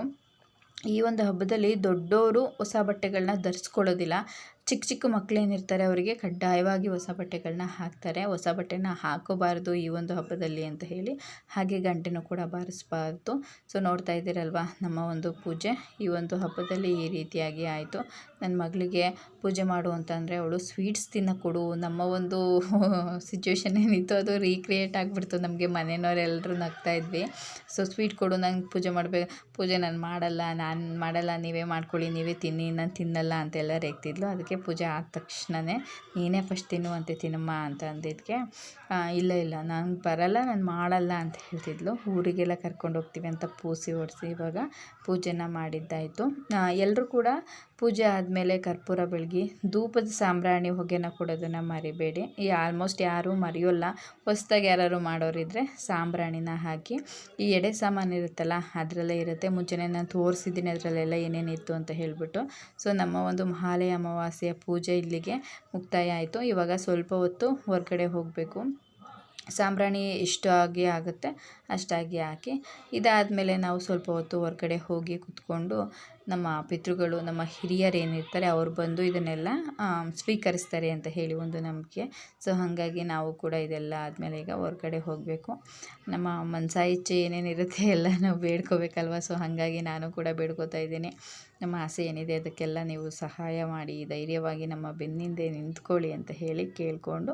ಈ ಒಂದು ಹಬ್ಬದಲ್ಲಿ ದೊಡ್ಡವರು ಹೊಸ ಬಟ್ಟೆಗಳನ್ನ ಧರಿಸ್ಕೊಳ್ಳೋದಿಲ್ಲ. ಚಿಕ್ಕ ಚಿಕ್ಕ ಮಕ್ಕಳೇನಿರ್ತಾರೆ ಅವರಿಗೆ ಕಡ್ಡಾಯವಾಗಿ ಹೊಸ ಬಟ್ಟೆಗಳನ್ನ ಹಾಕ್ತಾರೆ. ಹೊಸ ಬಟ್ಟೆನ ಹಾಕೋಬಾರ್ದು ಈ ಒಂದು ಹಬ್ಬದಲ್ಲಿ ಅಂತ ಹೇಳಿ ಹಾಗೆ ಗಂಟೆನೂ ಕೂಡ ಬಾರಿಸಬಾರ್ದು. ಸೊ, ನೋಡ್ತಾ ಇದ್ದೀರಲ್ವ ನಮ್ಮ ಒಂದು ಪೂಜೆ. ಈ ಒಂದು ಹಬ್ಬದಲ್ಲಿ ಈ ರೀತಿಯಾಗಿ ಆಯಿತು. ನನ್ನ ಮಗಳಿಗೆ ಪೂಜೆ ಮಾಡು ಅಂತಂದರೆ ಅವಳು ಸ್ವೀಟ್ಸ್ ಕೊಡು. ನಮ್ಮ ಒಂದು ಸಿಚುವೇಶನ್ ಏನಿತ್ತು ಅದು ರೀಕ್ರಿಯೇಟ್ ಆಗಿಬಿಡ್ತು. ನಮಗೆ ಮನೆಯವರೆಲ್ಲರೂ ನಗ್ತಾ ಇದ್ವಿ. ಸೊ, ಸ್ವೀಟ್ ಕೊಡು, ನಂಗೆ ಪೂಜೆ ಮಾಡಬೇಕು ಪೂಜೆ ನಾನು ಮಾಡಲ್ಲ ನಾನು ಮಾಡಲ್ಲ, ನೀವೇ ಮಾಡ್ಕೊಳ್ಳಿ, ನೀವೇ ತಿನ್ನಿ, ನಾನು ತಿನ್ನಲ್ಲ ಅಂತೆಲ್ಲ ರೇಗ್ತಿದ್ಲು. ಅದಕ್ಕೆ ಪೂಜೆ ಆದ ತಕ್ಷಣವೇ ನೀನೇ ಫಸ್ಟ್ ತಿನ್ನುವಂತೆ ತಿನ್ನಮ್ಮ ಅಂತ ಅಂದಿದ್ದಕ್ಕೆ ಇಲ್ಲ ಇಲ್ಲ, ನಾನು ಬರಲ್ಲ, ನಾನು ಮಾಡಲ್ಲ ಅಂತ ಹೇಳ್ತಿದ್ಲು. ಊರಿಗೆಲ್ಲ ಕರ್ಕೊಂಡು ಹೋಗ್ತೀವಿ ಅಂತ ಪೂಸಿ ಹೊಡೆಸಿ ಇವಾಗ ಪೂಜೆನ ಮಾಡಿದ್ದಾಯಿತು. ಎಲ್ಲರೂ ಕೂಡ ಪೂಜೆ ಆದಮೇಲೆ ಕರ್ಪೂರ ಬೆಳಗಿ ಧೂಪದ ಸಾಂಬ್ರಾಣಿ ಹೊಗೆನ ಕೊಡೋದನ್ನು ಮರಿಬೇಡಿ. ಈ ಆಲ್ಮೋಸ್ಟ್ ಯಾರೂ ಮರೆಯೋಲ್ಲ. ಹೊಸ್ದಾಗಿ ಯಾರು ಮಾಡೋರಿದ್ರೆ ಸಾಂಬ್ರಾಣಿನ ಹಾಕಿ ಈ ಎಡೆ ಸಾಮಾನು ಇರುತ್ತಲ್ಲ ಅದರಲ್ಲೇ ಇರುತ್ತೆ. ಮುಂಚೆನೇ ನಾನು ತೋರಿಸಿದ್ದೀನಿ ಅದರಲ್ಲೆಲ್ಲ ಏನೇನಿತ್ತು ಅಂತ ಹೇಳಿಬಿಟ್ಟು. ಸೊ ನಮ್ಮ ಒಂದು ಮಹಾಲಯ ಅಮಾವಾಸ್ಯೆಯ ಪೂಜೆ ಇಲ್ಲಿಗೆ ಮುಕ್ತಾಯ ಆಯಿತು. ಇವಾಗ ಸ್ವಲ್ಪ ಹೊತ್ತು ಹೊರಗಡೆ ಹೋಗಬೇಕು. ಸಾಂಬ್ರಾಣಿ ಎಷ್ಟು ಆಗಿ ಆಗುತ್ತೆ ಅಷ್ಟಾಗಿ ಹಾಕಿ. ಇದಾದಮೇಲೆ ನಾವು ಸ್ವಲ್ಪ ಹೊತ್ತು ಹೊರಗಡೆ ಹೋಗಿ ಕೂತ್ಕೊಂಡು ನಮ್ಮ ಪಿತೃಗಳು, ನಮ್ಮ ಹಿರಿಯರು ಏನಿರ್ತಾರೆ ಅವ್ರು ಬಂದು ಇದನ್ನೆಲ್ಲ ಸ್ವೀಕರಿಸ್ತಾರೆ ಅಂತ ಹೇಳಿ ಒಂದು ನಂಬಿಕೆ. ಸೊ ಹಾಗಾಗಿ ನಾವು ಕೂಡ ಇದೆಲ್ಲ ಆದಮೇಲೆ ಈಗ ಹೊರಗಡೆ ಹೋಗಬೇಕು. ನಮ್ಮ ಮನಸಾ ಇಚ್ಛೆ ಏನೇನಿರುತ್ತೆ ಎಲ್ಲ ನಾವು ಬೇಡ್ಕೋಬೇಕಲ್ವ? ಸೊ ಹಾಗಾಗಿ ನಾನು ಕೂಡ ಬೇಡ್ಕೋತಾ ಇದ್ದೀನಿ. ನಮ್ಮ ಆಸೆ ಏನಿದೆ ಅದಕ್ಕೆಲ್ಲ ನೀವು ಸಹಾಯ ಮಾಡಿ, ಧೈರ್ಯವಾಗಿ ನಮ್ಮ ಬೆನ್ನಿಂದೆ ನಿಂತ್ಕೊಳ್ಳಿ ಅಂತ ಹೇಳಿ ಕೇಳಿಕೊಂಡು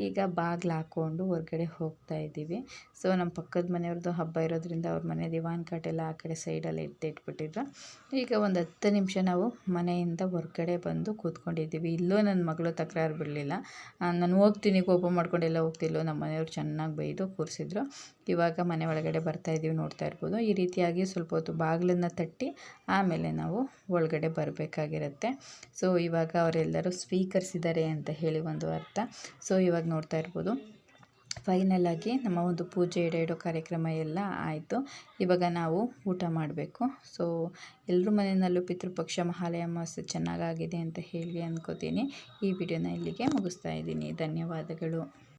ಈಗ ಬಾಗಿಲು ಹಾಕ್ಕೊಂಡು ಹೊರಗಡೆ ಹೋಗ್ತಾ ಇದ್ದೀವಿ. ಸೊ, ನಮ್ಮ ಪಕ್ಕದ ಮನೆಯವ್ರದ್ದು ಹಬ್ಬ ಇರೋದ್ರಿಂದ ಅವ್ರ ಮನೆ ದಿವಾನ್ ಕಾಟೆಲ್ಲ ಆ ಕಡೆ ಸೈಡಲ್ಲಿ ಎತ್ತಿಟ್ಬಿಟ್ಟಿದ್ರು ಈಗ ಒಂದು ಹತ್ತು ನಿಮಿಷ ನಾವು ಮನೆಯಿಂದ ಹೊರಗಡೆ ಬಂದು ಕೂತ್ಕೊಂಡಿದ್ದೀವಿ. ಇಲ್ಲೂ ನನ್ನ ಮಗಳು ತಕರಾರು ಬಿಡಲಿಲ್ಲ. ನಾನು ಹೋಗ್ತೀನಿ, ಕೋಪ ಮಾಡ್ಕೊಂಡೆಲ್ಲ ಹೋಗ್ತಿಲ್ಲೋ ನಮ್ಮ ಮನೆಯವ್ರು ಚೆನ್ನಾಗಿ ಬೈದು ಕೂರಿಸಿದ್ರು. ಇವಾಗ ಮನೆ ಒಳಗಡೆ ಬರ್ತಾ ಇದ್ದೀವಿ, ನೋಡ್ತಾ ಇರ್ಬೋದು. ಈ ರೀತಿಯಾಗಿ ಸ್ವಲ್ಪ ಹೊತ್ತು ಬಾಗಿಲನ್ನು ತಟ್ಟಿ ಆಮೇಲೆ ನಾವು ಒಳಗಡೆ ಬರಬೇಕಾಗಿರುತ್ತೆ. ಸೊ ಇವಾಗ ಅವರೆಲ್ಲರೂ ಸ್ವೀಕರಿಸಿದ್ದಾರೆ ಅಂತ ಹೇಳಿ ಒಂದು ಅರ್ಥ. ಸೊ ಇವಾಗ ನೋಡ್ತಾ ಇರ್ಬೋದು. ಫೈನಲಾಗಿ ನಮ್ಮ ಒಂದು ಪೂಜೆ ಇಡೋ ಕಾರ್ಯಕ್ರಮ ಎಲ್ಲ ಆಯಿತು. ಇವಾಗ ನಾವು ಊಟ ಮಾಡಬೇಕು. ಸೊ ಎಲ್ಲರ ಮನೆಯಲ್ಲೂ ಪಿತೃಪಕ್ಷ ಮಹಾಲಯ ಅಮಾವಾಸ್ಯೆ ಚೆನ್ನಾಗಾಗಿದೆ ಅಂತ ಹೇಳಿ ಅಂದ್ಕೋತೀನಿ ಈ ವಿಡಿಯೋನ ಇಲ್ಲಿಗೆ ಮುಗಿಸ್ತಾ ಇದ್ದೀನಿ. ಧನ್ಯವಾದಗಳು.